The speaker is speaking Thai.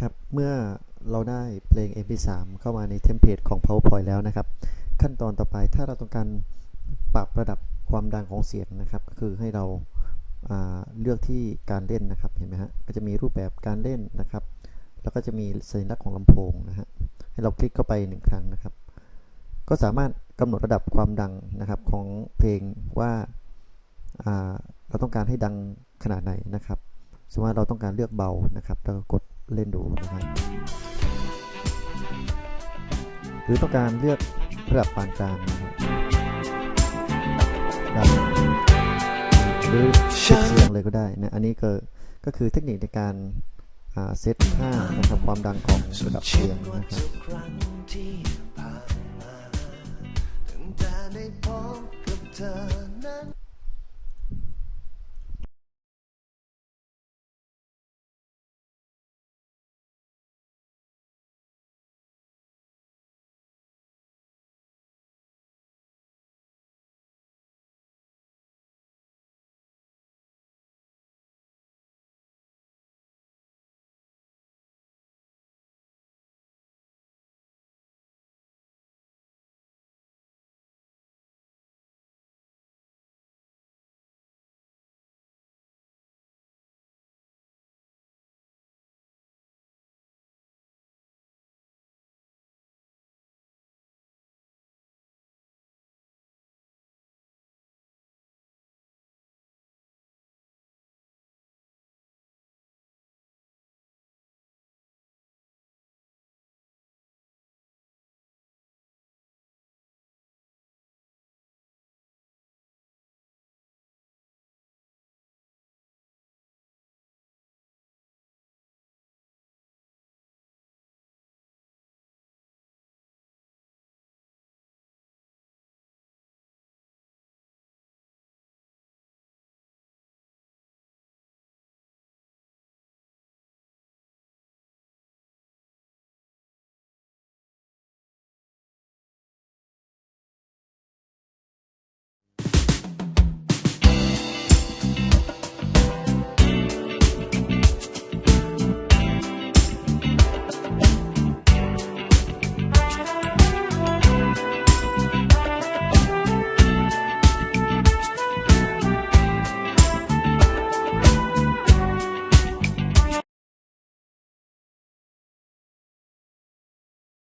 ครับเมื่อเราได้เพลง MP3 เข้ามาในเทมเพลตของ PowerPoint แล้วนะครับ ขั้นตอนต่อไปถ้าเราต้องการปรับระดับความดังของเสียงนะครับก็คือให้เราาเลือกที่การเล่นนะครับเห็นไหมฮะก็จะมีรูปแบบการเล่นนะครับ แล้วก็จะมีสัญลักษณ์ของลำโพงนะฮะให้เราคลิกเข้าไปหนึ่งครั้งนะครับ ก็สามารถกำหนดระดับความดังนะครับของเพลงว่าาเราต้องการให้ดังขนาดไหนนะครับสมมติว่าเราต้องการเลือกเบานะครับแล้วก็กด เล่นดูนะครับ หรือต้องการเลือกระดับปานกลางนะครับดังหรือเช็คเสียงเลยก็ได้นะอันนี้ก็ก็คือเทคนิคในการอ่าเซตค่านะครับความดังของระดับเสียงนะครับได้พบกับเธอ